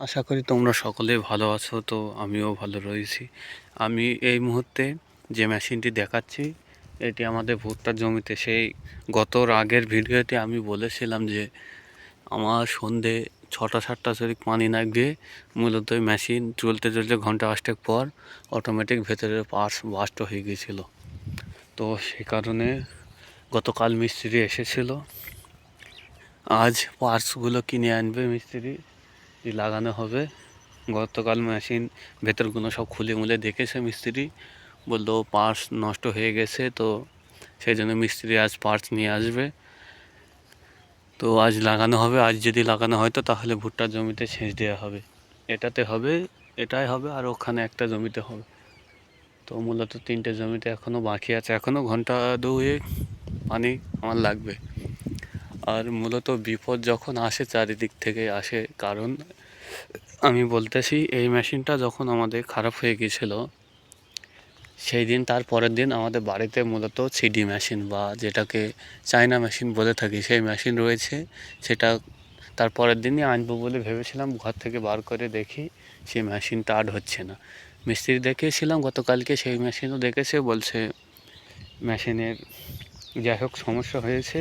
আশা করি তোমরা সকলেই ভালো আছো, তো আমিও ভালো রয়েছি। আমি এই মুহূর্তে যে মেশিনটি দেখাচ্ছি, এটি আমাদের ভুট্টার জমিতে। সেই গত আগের ভিডিওতে আমি বলেছিলাম যে, আমার সন্ধে ছটা, সাতটা যদি পানি না গিয়ে মূলত ওই মেশিন চলতে চলতে ঘণ্টা আষ্টেক পর অটোমেটিক ভেতরের পার্স বাস্ট হয়ে গিয়েছিল। তো সে কারণে গতকাল মিস্ত্রি এসেছিল। আজ পার্সগুলো কিনে আনবে মিস্ত্রি। লাগানো হবে। গতকাল মেশিন ভেতরগুলো সব খুলে মুলে দেখেছে মিস্ত্রি। বলল পার্টস নষ্ট হয়ে গেছে, তো সেই জন্য মিস্ত্রি আজ পার্টস নিয়ে আসবে। তো আজ লাগানো হবে, আজ যদি লাগানো হয় তো তাহলে ভুট্টার জমিতে সেচ দেওয়া হবে। এটাতে হবে, এটাই হবে আর ওখানে একটা জমিতে হবে। তো মূলত তিনটে জমিতে এখনও বাকি আছে। এখনও ঘণ্টা দুয়েক পানি আমার লাগবে। আর মূলত বিপদ যখন আসে চারিদিক থেকে আসে কারণ আমি বলতেছি, এই মেশিনটা যখন আমাদের খারাপ হয়ে গিয়েছিল, সেই দিন তার পরের দিন আমাদের বাড়িতে মূলত সিডি মেশিন বা যেটাকে চায়না মেশিন বলে থাকি, সেই মেশিন রয়েছে। সেটা তার পরের দিনই আনব বলে ভেবেছিলাম, ঘর থেকে বার করে দেখি সেই মেশিনটা আর হচ্ছে না। মিস্ত্রি দেখেছিলাম গতকালকে সেই মেশিনও দেখেছে, বলছে মেশিনের যাই হোক সমস্যা হয়েছে।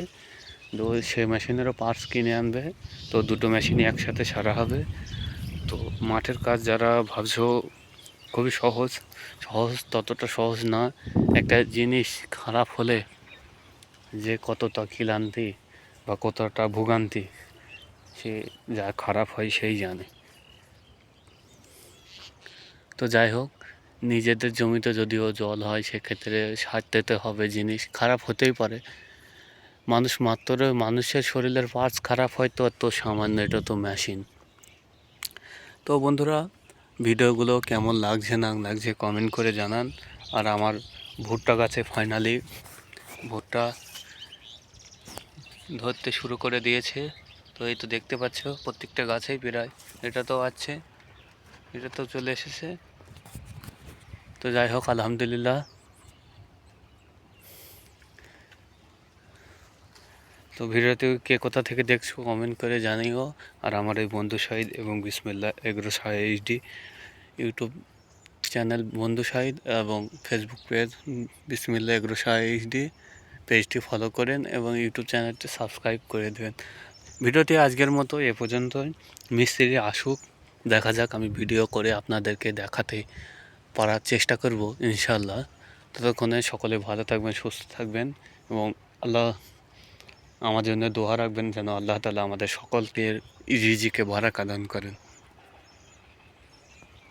তো সেই মেশিনেরও পার্টস কিনে আনবে। তো দুটো মেশিনই একসাথে সারা হবে। তো মাঠের কাজ যারা ভাবছ, খুবই সহজ। সহজ ততটা সহজ না। একটা জিনিস খারাপ হলে যে কতটা কিলান্তি বা কতটা ভোগান্তি, সে যা খারাপ হয় সেই জানে। তো যাই হোক, নিজেদের জমিতে যদিও জল হয়, সেক্ষেত্রে সার দিতে হবে জিনিস। খারাপ হতেই পারে। মানুষ মাত্র মানুষের শরীরের পার্টস খারাপ হয় তো তো সামান্য এটা তো মেশিন তো বন্ধুরা, ভিডিওগুলো কেমন লাগছে না লাগছে কমেন্ট করে জানান। আর আমার ভুট্টা গাছে ফাইনালি ভুট্টা ধরতে শুরু করে দিয়েছে। তো এই তো দেখতে পাচ্ছ, প্রত্যেকটা গাছেই প্রায় এটা তো আছে, এটা তো চলে এসেছে। তো যাই হোক, আলহামদুলিল্লাহ। তো ভিডিওতে কে কোথা থেকে দেখছ কমেন্ট করে জানিও। আর আমার এই বন্ধু শাহিদ এবং Bismillah agro Shah HD YouTube channel বন্ধু শাহিদ এবং Facebook page Bismillah agro Shah HD পেজটি ফলো করেন এবং ইউটিউব চ্যানেলটি সাবস্ক্রাইব করে দেবেন। ভিডিওটি আজকের মতো এ পর্যন্তই। মিস্ত্রি আসুক, দেখা যাক আমি ভিডিও করে আপনাদেরকে দেখাতে পারার চেষ্টা করব ইনশাল্লাহ ততক্ষণে সকলে ভালো থাকবেন, সুস্থ থাকবেন এবং আল্লাহ আমার জন্য দোয়া রাখবেন যেন আল্লাহ তালা আমাদের সকলকে রিজিকে ভরা কাদান করেন।